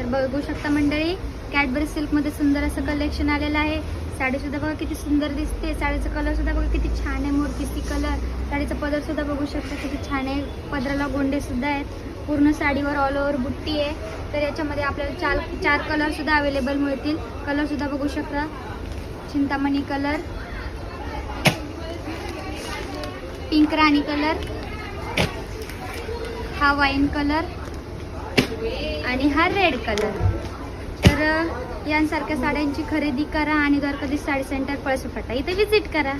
तर बघू शकता मंडळी कॅडबरी सिल्कमध्ये सुंदर असं कलेक्शन आलेलं आहे. साडी सुद्धा बघा किती सुंदर दिसते. साडीचा कलर सुद्धा बघा किती छान आहे मूर्तीची कलर साडीचा पदर सुद्धा बघू शकता किती छान आहे. पदराला गोंडे सुद्धा आहेत. पूर्ण साडीवर ऑल ओव्हर बुट्टी आहे. तर याच्यामध्ये आपल्याला चार चार कलर सुद्धा अवेलेबल मिळतील. कलर सुद्धा बघू शकता. Chintamani colour pink rani colour हा वाईन कलर आणि हा रेड कलर तर यांसारख्या साड्यांची खरेदी करा आणि जर कधी साडी सेंटर पळसुफाटा इथे व्हिजिट करा.